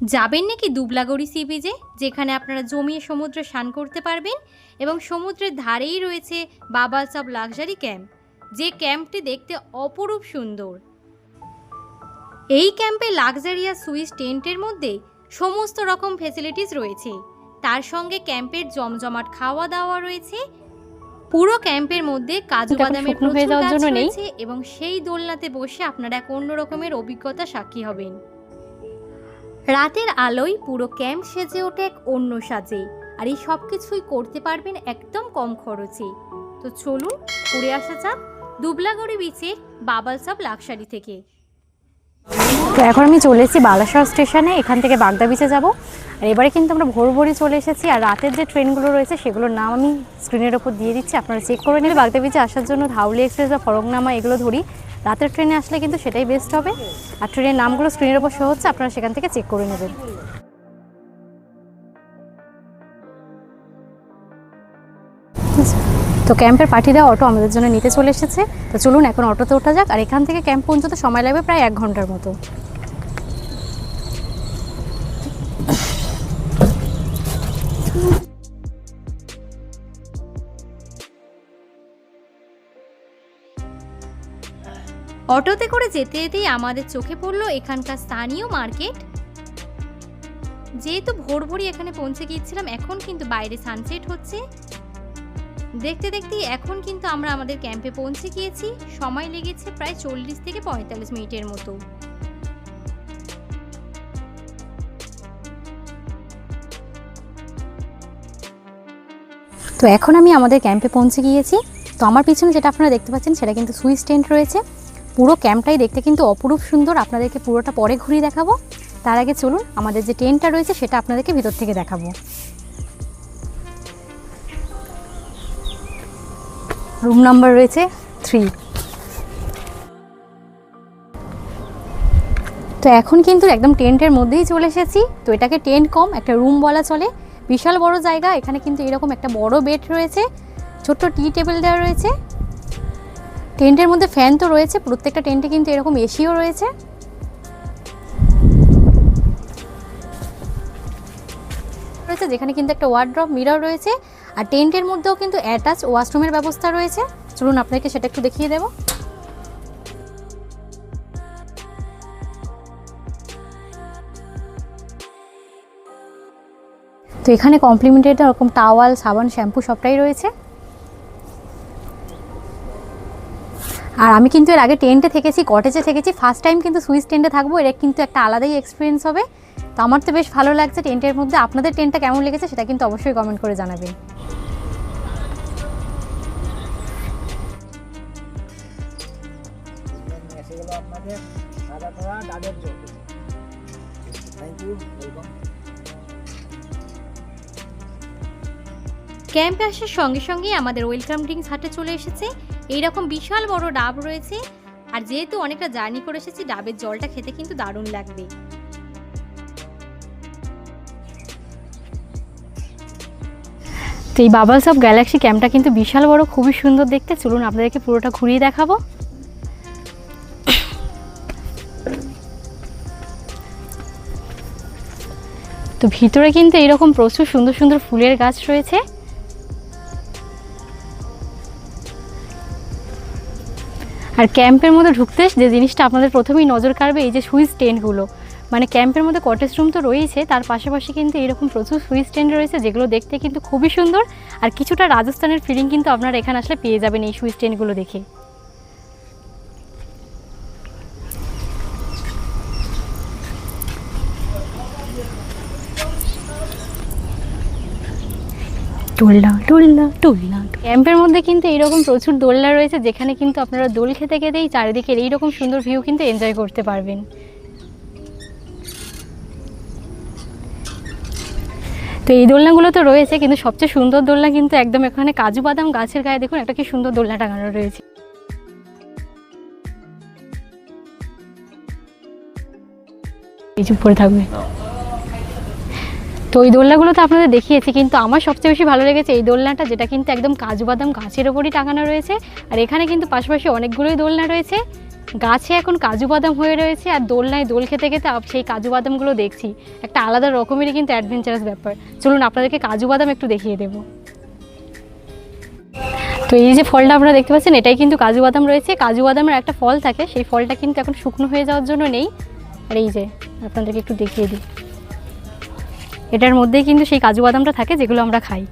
যাবেন নাকি দুবলাগড়ি সি বিচে যেখানে আপনারা জমিয়ে সমুদ্রে স্নান করতে পারবেন এবং সমুদ্রের ধারেই রয়েছে বাবালস অব লাক্সারি ক্যাম্প। যে ক্যাম্পটি দেখতে অপরূপ সুন্দর। এই ক্যাম্পে লাক্সারিয়া সুইস টেন্টের মধ্যে সমস্ত রকম ফেসিলিটিস রয়েছে। তার সঙ্গে ক্যাম্পের জমজমাট খাওয়া দাওয়া রয়েছে। পুরো ক্যাম্পের মধ্যে কাজু বাদামের প্রচুর গাছ রয়েছে এবং সেই দোলনাতে বসে আপনারা এক অন্য রকমের অভিজ্ঞতা সাক্ষী হবেন। রাতের আলোয় পুরো ক্যাম্প সেজে ওঠে এক অন্য সাজে, আর এই সব কিছুই করতে পারবেন একদম কম খরচে। তো চলুন, ঘুরে আসা যাক দুবলাগড়ি বিচে বাবাল সাব লাক্সারি থেকে। তো এখন আমি চলে এসেছি বালাসর স্টেশনে, এখান থেকে বাগদা বিচে যাব। আর এবারে কিন্তু আমরা ভোর ভোরই চলে এসেছি, আর রাতের যে ট্রেনগুলো রয়েছে, সেগুলোর নাম আমি স্ক্রিনের ওপর দিয়ে দিচ্ছি। আপনারা চেক করে নিলে বাগদা বিচে আসার জন্য ধাউলি এক্সপ্রেস বা ফরকনামা এগুলো ধরি। রাতের ট্রেনে আসলে কিন্তু সেটাই বেস্ট হবে। আর ট্রেনের নামগুলো স্ক্রিনের ওপর শো হচ্ছে, আপনারা সেখান থেকে চেক করে নেবেন। তো ক্যাম্পের পাঠিয়ে দেওয়া অটো আমাদের জন্য নিতে চলে এসেছে। তো চলুন এখন অটোতে ওঠা যাক, আর এখান থেকে ক্যাম্প পর্যন্ত সময় লাগবে প্রায় এক ঘণ্টার মতো। অটোতে করে যেতে যেতেই আমাদের চোখে পড়ল এখানকার স্থানীয় মার্কেট। যেহেতু ভোর ভোরই এখানে পৌঁছে গিয়েছিলাম, এখন কিন্তু বাইরে সানসেট হচ্ছে। দেখতে দেখতেই এখন কিন্তু আমরা আমাদের ক্যাম্পে পৌঁছে গিয়েছি। সময় লেগেছে প্রায় চল্লিশ থেকে পঁয়তাল্লিশ মিনিটের মতো। তো এখন আমি আমাদের ক্যাম্পে পৌঁছে গিয়েছি। তো আমার পিছনে যেটা আপনারা দেখতে পাচ্ছেন, সেটা কিন্তু সুইস টেন্ট রয়েছে। পুরো ক্যাম্পটাই দেখতে কিন্তু অপরূপ সুন্দর। আপনাদেরকে পুরোটা পরে ঘুরিয়ে দেখাবো। তার আগে চলুন, আমাদের যে টেন্টটা রয়েছে সেটা আপনাদেরকে ভিতর থেকে দেখাবো। রুম নাম্বার রয়েছে থ্রি। তো এখন কিন্তু একদম টেন্টের মধ্যেই চলে এসেছি। তো এটাকে টেন্ট কম, একটা রুম বলা চলে। বিশাল বড় জায়গা, এখানে কিন্তু এরকম একটা বড় বেড রয়েছে। ছোট্ট টি টেবিল দেওয়া রয়েছে। টেন্টের মধ্যে ফ্যান তো রয়েছে, প্রত্যেকটা টেন্টে কিন্তু এরকম এসিও রয়েছে। রয়েছে যেখানে কিন্তু একটা ওয়ার্ড্রপ মিরর রয়েছে, আর টেন্টের মধ্যেও কিন্তু অ্যাটাচ ওয়াশরুমের ব্যবস্থা রয়েছে। চলুন আপনাকে সেটা একটু দেখিয়ে দেবো। তো এখানে কমপ্লিমেন্টারি এরকম টাওয়াল সাবান শ্যাম্পু সবটাই রয়েছে। আর আমি কিন্তু এর আগে টেন্টে থেকেছি কটেজে থেকেছি। ফার্স্ট টাইম কিন্তু সুইস টেন্টে থাকব, এর কিন্তু একটা আলাদাই এক্সপিরিয়েন্স হবে। তো আমার তো বেশ ভালো লাগছে টেন্টের মধ্যে। আপনাদের টেন্টটা কেমন লেগেছে সেটা কিন্তু অবশ্যই কমেন্ট করে জানাবেন। ক্যাম্পে আসার সঙ্গে সঙ্গেই আমাদের ওয়েলকাম ড্রিঙ্কস হাটে চলে এসেছে। এইরকম বিশাল বড় ডাব রয়েছে, আর যেহেতু অনেকটা জার্নি করে এসেছি, ডাবের জলটা খেতে কিন্তু দারুণ লাগবে। তো এই বাবালস অফ গ্যালাক্সি ক্যাম্পটা কিন্তু বিশাল বড়, খুবই সুন্দর দেখতে। চলুন আপনাদেরকে পুরোটা ঘুরিয়ে দেখাবো। তো ভিতরে কিন্তু এরকম প্রচুর সুন্দর সুন্দর ফুলের গাছ রয়েছে। আর ক্যাম্পের মধ্যে ঢুকতে যে জিনিসটা আপনাদের প্রথমেই নজর কাড়বে, এই যে সুইচ টেন্টগুলো মানে ক্যাম্পের মধ্যে কটেজ রুম তো রয়েছে, তার পাশাপাশি কিন্তু এরকম প্রচুর সুইচ টেন্ট রয়েছে, যেগুলো দেখতে কিন্তু খুবই সুন্দর। আর কিছুটা রাজস্থানের ফিলিং কিন্তু আপনারা এখানে আসলে পেয়ে যাবেন এই সুইচ টেন্টগুলো দেখে। ক্যাম্পের মধ্যে কিন্তু এইরকম প্রচুর দোলনা রয়েছে যেখানে কিন্তু আপনারা দোল খেতে খেতেই চারিদিকের এইরকম সুন্দর ভিউ কিন্তু এনজয় করতে পারবেন। তো এই দোলনাগুলো তো রয়েছে কিন্তু সবচেয়ে সুন্দর দোলনা কিন্তু একদম এখানে কাজু বাদাম গাছের গায়ে দেখুন একটা কি সুন্দর দোলনা টাঙানো রয়েছে। এই চুপ করে থাকবে। তো এই দোলনাগুলো তো আপনাদের দেখিয়েছি, কিন্তু আমার সবচেয়ে বেশি ভালো লেগেছে এই দোলনাটা, যেটা কিন্তু একদম কাজু বাদাম গাছের ওপরই টাঙানো রয়েছে। আর এখানে কিন্তু পাশাপাশি অনেকগুলোই দোলনা রয়েছে। গাছে এখন কাজু বাদাম হয়ে রয়েছে আর দোলনায় দোল খেতে খেতে সেই কাজু বাদামগুলো দেখছি। একটা আলাদা রকমেরই কিন্তু অ্যাডভেঞ্চারাস ব্যাপার। চলুন আপনাদেরকে কাজু বাদাম একটু দেখিয়ে দেবো। তো এই যে ফলটা আপনারা দেখতে পাচ্ছেন, এটাই কিন্তু কাজু বাদাম রয়েছে। কাজু বাদামের একটা ফল থাকে, সেই ফলটা কিন্তু এখন শুকনো হয়ে যাওয়ার জন্য নেই। আর এই যে, আপনাদেরকে একটু দেখিয়ে দিই। এটার মধ্যেই কিন্তু সেই কাজু বাদামটা থাকে যেগুলো আমরা খাই।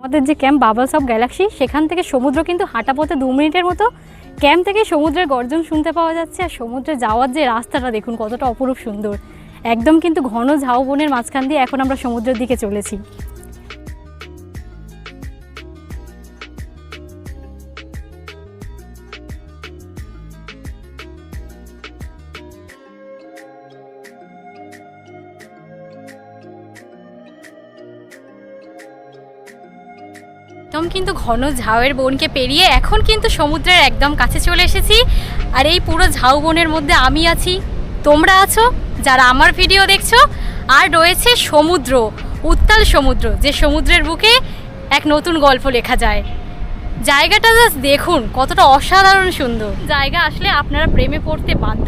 আমাদের যে ক্যাম্প বাবলস অফ গ্যালাক্সি, সেখান থেকে সমুদ্র কিন্তু হাঁটা পথে দু মিনিটের মতো ক্যাম্প থেকে সমুদ্রের গর্জন শুনতে পাওয়া যাচ্ছে আর সমুদ্রে যাওয়ার যে রাস্তাটা দেখুন কতটা অপরূপ সুন্দর। একদম কিন্তু ঘন ঝাউবনের মাঝখান দিয়ে এখন আমরা সমুদ্রের দিকে চলেছি। একদম কিন্তু ঘন ঝাউয়ের বনকে পেরিয়ে এখন কিন্তু সমুদ্রের একদম কাছে চলে এসেছি। আর এই পুরো ঝাউ বনের মধ্যে আমি আছি। তোমরা আছো, যারা আমার ভিডিও দেখছ, আর রয়েছে সমুদ্র, উত্তাল সমুদ্র, যে সমুদ্রের বুকে এক নতুন গল্প লেখা যায়। জায়গাটা জাস্ট দেখুন, কতটা অসাধারণ সুন্দর। জায়গা আসলে আপনারা প্রেমে পড়তে বাধ্য।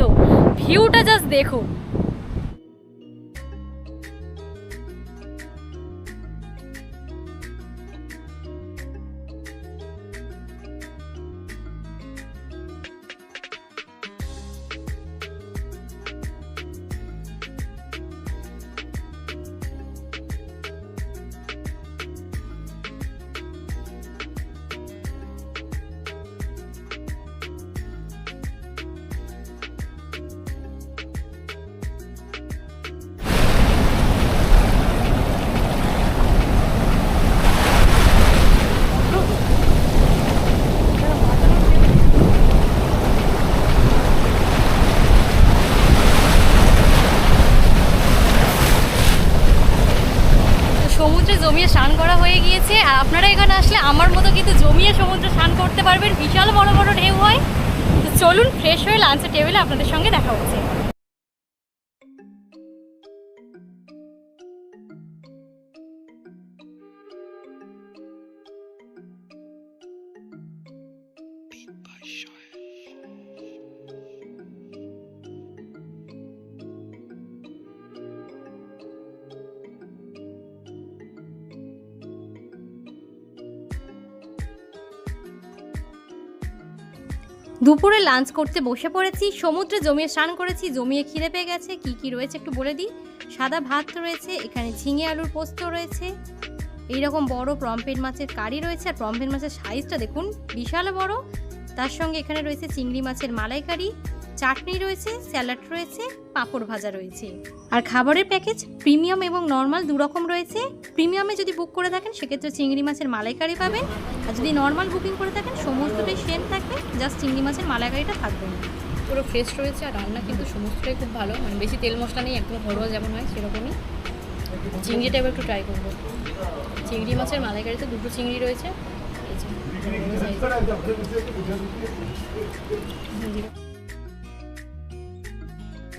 ভিউটা জাস্ট দেখুন। আর আপনারা এখানে আসলে আমার মতো কিন্তু জমিয়ে সমুদ্র স্নান করতে পারবেন। বিশাল বড় বড় ঢেউ হয়। তো চলুন ফ্রেশ হয়ে লাঞ্চের টেবিলে আপনাদের সঙ্গে দেখা হচ্ছে। দুপুরে লাঞ্চ করতে বসে পড়েছি, সমুদ্রে জমিয়ে স্নান করেছি, জমিয়ে খিদে পেয়ে গেছে, কি কি রয়েছে একটু বলে দিই? সাদা ভাত রয়েছে, এখানে ঝিঙে আলুর পোস্ত রয়েছে, এইরকম বড় প্রম্পেট মাছের কারি রয়েছে, আর প্রম্পেট মাছের সাইজটা দেখুন, বিশাল বড়, তার সঙ্গে এখানে রয়েছে চিংড়ি মাছের মালাইকারি চাটনি রয়েছে, স্যালাড রয়েছে, পাঁপড় ভাজা রয়েছে। আর খাবারের প্যাকেজ প্রিমিয়াম এবং নর্মাল দু রকম রয়েছে। প্রিমিয়ামে যদি বুক করে থাকেন, সেক্ষেত্রে চিংড়ি মাছের মালাইকারি পাবেন। আর যদি নর্মাল বুকিং করে থাকেন, সমস্তটাই সেম থাকবে জাস্ট চিংড়ি মাছের মালাইকারিটা থাকবে না। পুরো ফ্রেশ রয়েছে আর রান্না কিন্তু সমস্তটাই খুব ভালো। মানে বেশি তেল মশলা নেই, একদম ঘরোয়া যেমন হয় সেরকমই। চিংড়িটা এবার একটু ট্রাই করব। চিংড়ি মাছের মালাইকারিতে দুটো চিংড়ি রয়েছে।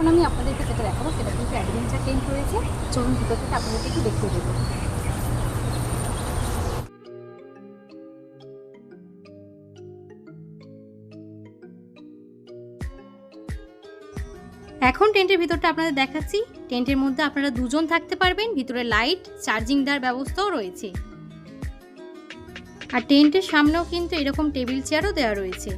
এখন আমি আপনাদেরকে যেটা দেখাবো সেটা কিন্তু অ্যাডভেঞ্চার টেন্ট রয়েছে। চলুন ভিতর থেকে আপনাদেরকে একটু দেখিয়ে দেবো। এখন টেন্টের ভিতরটা আপনাদের দেখাচ্ছি। টেন্টের মধ্যে আপনারা দুজন থাকতে পারবেন। ভিতরে লাইট চার্জিং দেওয়ার ব্যবস্থাও রয়েছে। আর টেন্টের সামনেও কিন্তু এরকম টেবিল চেয়ারও দেওয়া রয়েছে।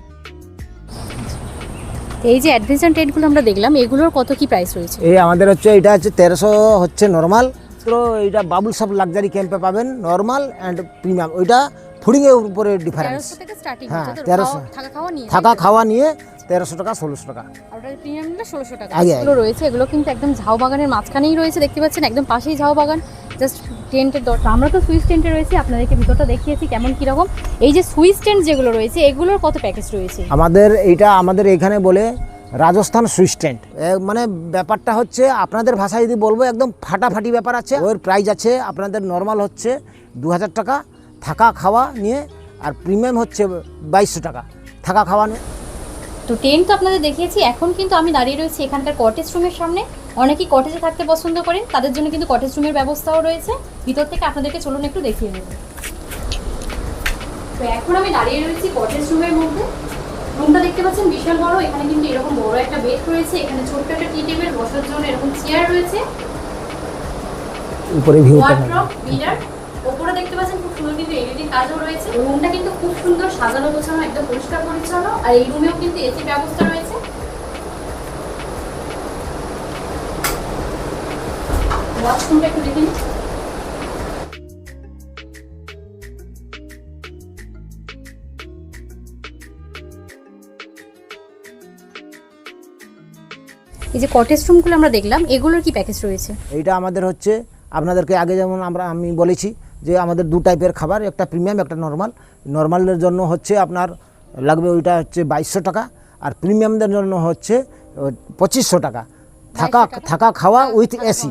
এই যে অ্যাডভেঞ্চার টেন্টগুলো আমরা দেখলাম এগুলোর কত কি প্রাইস রয়েছে? এই আমাদের হচ্ছে এটা হচ্ছে তেরোশো হচ্ছে নর্মাল তো এইটা বাবুল সব লাক্সারি ক্যাম্পে পাবেন নর্মাল অ্যান্ড প্রিমিয়াম ওইটা ফুডিংয়ের উপরে ডিফারেন্স হ্যাঁ, তেরোশো। 1300 খাওয়া- খাওয়া নিয়ে। থাকা খাওয়া নিয়ে তেরোশো টাকা ষোলোশো টাকা। ষোলোশো টাকা? এগুলো রয়েছে এগুলো কিন্তু একদম ঝাউ বাগানের মাঝখানেই রয়েছে দেখতে পাচ্ছেন একদম পাশেই ঝাউ বাগান জাস্ট টেন্টের দরকার আমরা তো সুইচ টেন্টে রয়েছি আপনাদেরকে ভিতরটা দেখিয়েছি কেমন কীরকম এই যে সুইচ টেন্ট যেগুলো রয়েছে এগুলোর কত প্যাকেজ রয়েছে? আমাদের এইটা আমাদের এখানে বলে রাজস্থান সুইস্ট্যান্ড মানে ব্যাপারটা হচ্ছে আপনাদের ভাষায় যদি বলব একদম ফাটাফাটি ব্যাপার আছে। ওর প্রাইস আছে আপনাদের নর্মাল হচ্ছে দু হাজার টাকা থাকা খাওয়া নিয়ে আর প্রিমিয়াম হচ্ছে বাইশশো টাকা থাকা খাওয়া নিয়ে। তো টেন্ট তো আপনাদের দেখিয়েছি এখন কিন্তু আমি দাঁড়িয়ে রয়েছি এখানকার কটেজ রুমের সামনে। অনেকেই কটেজে থাকতে পছন্দ করেন তাদের জন্য কিন্তু কটেজ রুমের ব্যবস্থাও রয়েছে। ভিতর থেকে আপনাদেরকে চলুন একটু দেখিয়ে নেব তো এখন আমি দাঁড়িয়ে রয়েছি কটেজ রুমের মধ্যে। রুমটা দেখতে পাচ্ছেন বিশাল বড় এখানে কিন্তু এরকম বড় একটা বেড রয়েছে এখানে ছোট্ট একটা টি টেবিল বসার জন্য এরকম চেয়ার রয়েছে। উপরে ভিউ ওয়ার্ড্রপ মিরার ওপরে দেখতে পাচ্ছেন কিন্তু এলইডি কাজও রয়েছে। রুমটা কিন্তু খুব সুন্দর সাজানো, গোছানো, একদম পরিষ্কার পরিচ্ছন্ন। আর এই রুমেও কিন্তু এসি ব্যবস্থা রয়েছে। ওয়াশরুমটা একটু দেখে এই যে কটেজ রুমগুলো আমরা দেখলাম, এগুলোর কি প্যাকেজ রয়েছে? এইটা আমাদের হচ্ছে, আপনাদেরকে আগে যেমন আমরা, আমি বলেছি যে আমাদের দু টাইপের খাবার একটা প্রিমিয়াম একটা নর্মাল নর্মালের জন্য হচ্ছে আপনার লাগবে ওইটা হচ্ছে বাইশশো টাকা আর প্রিমিয়ামদের জন্য হচ্ছে পঁচিশশো টাকা। থাকা থাকা খাওয়া উইথ এসি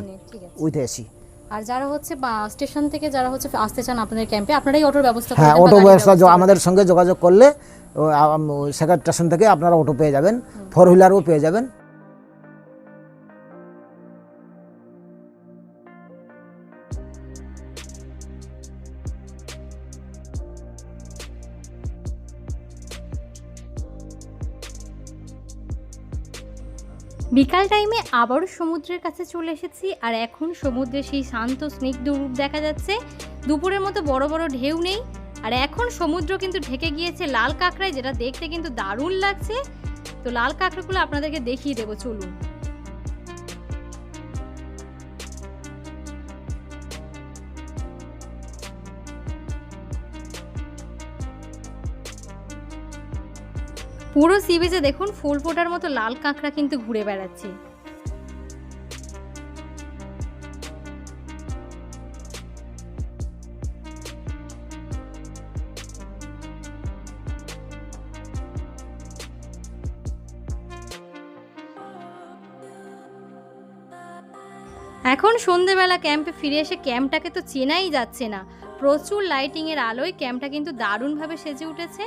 উইথ এসি আর যারা হচ্ছে বা স্টেশন থেকে যারা হচ্ছে আসতে চান আপনাদের ক্যাম্পে আপনারাই অটোর ব্যবস্থা হ্যাঁ অটো ব্যবস্থা আমাদের সঙ্গে যোগাযোগ করলে সেকেন্ড স্টেশন থেকে আপনারা অটো পেয়ে যাবেন ফোর হুইলারও পেয়ে যাবেন। বিকাল টাইমে আবারও সমুদ্রের কাছে চলে এসেছি, আর এখন সমুদ্রে সেই শান্ত, স্নিগ্ধ রূপ দেখা যাচ্ছে। দুপুরের মতো বড় বড় ঢেউ নেই, আর এখন সমুদ্র কিন্তু ঢেকে গিয়েছে লাল কাঁকড়ায়, যেটা দেখতে কিন্তু দারুণ লাগছে। তো লাল কাঁকড়াগুলো আপনাদেরকে দেখিয়ে দেবো, চলুন। পুরো সি বিচে দেখুন ফুল ফোটার মতো লাল কাঁকড়া কিন্তু ঘুরে বেড়াচ্ছে। এখন সন্ধেবেলা ক্যাম্পে ফিরে এসে ক্যাম্পটাকে তো চেনাই যাচ্ছে না। প্রচুর লাইটিংয়ের আলোয় ক্যাম্পটা কিন্তু দারুণভাবে সেজে উঠেছে।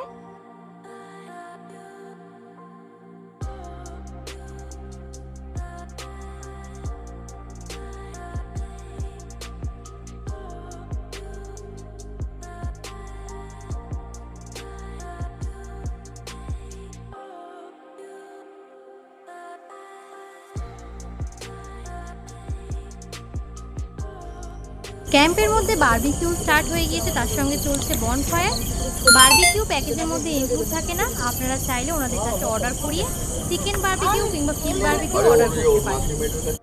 ক্যাম্পের মধ্যে বারবিকিউ স্টার্ট হয়ে গিয়েছে, তার সঙ্গে চলছে বনফায়ার বারবিকিউ প্যাকেজের মধ্যে ইনক্লুড থাকে না, আপনারা চাইলে ওনাদের কাছে অর্ডার করিয়ে চিকেন বারবিকিউ কিংবা ফিশ বারবিকিউ অর্ডার করতে পারেন।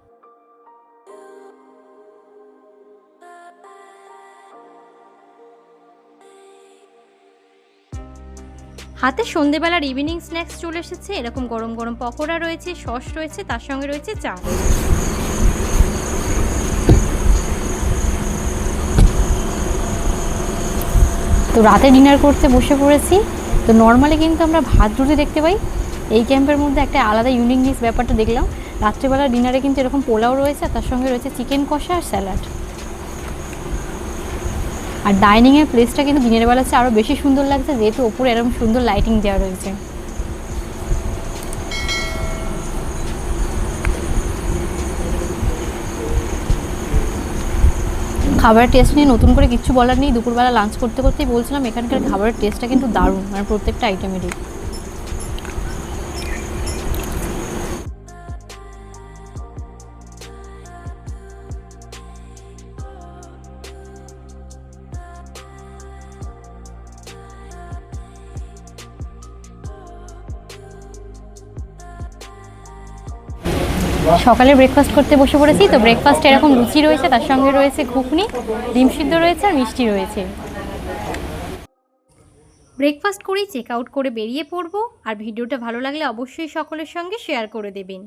হাতে সন্ধেবেলার ইভিনিং স্ন্যাক্স চলে এসেছে, এরকম গরম গরম পকোড়া রয়েছে, সস রয়েছে, তার সঙ্গে রয়েছে চা। তো রাতে ডিনার করতে বসে পড়েছি। তো নর্মালি কিন্তু আমরা ভাত রুটি দেখতে পাই। এই ক্যাম্পের মধ্যে একটা আলাদা ইউনিকনেস ব্যাপারটা দেখলাম। রাত্রিবেলা ডিনারে কিন্তু এরকম পোলাও রয়েছে তার সঙ্গে রয়েছে চিকেন কষা আর স্যালাড আর ডাইনিংয়ের প্লেসটা কিন্তু দিনের বেলা আরও বেশি সুন্দর লাগছে, যেহেতু ওপরে এরকম সুন্দর লাইটিং দেওয়া রয়েছে। খাবারের টেস্ট নিয়ে নতুন করে কিছু বলার নেই। দুপুরবেলা লাঞ্চ করতে করতেই বলছিলাম, এখানকার খাবারের টেস্টটা কিন্তু দারুণ মানে প্রত্যেকটা আইটেমেরই সকালে ব্রেকফাস্ট করতে বসে পড়েছি, তো ব্রেকফাস্টে এরকম লুচি রয়েছে, তার সঙ্গে রয়েছে ঘুগনি, ডিম সিদ্ধ রয়েছে আর মিষ্টি রয়েছে। ব্রেকফাস্ট করেই চেক আউট করে বেরিয়ে পড়ব, আর ভিডিওটা ভালো লাগলে অবশ্যই সকলের সঙ্গে শেয়ার করে দেবেন।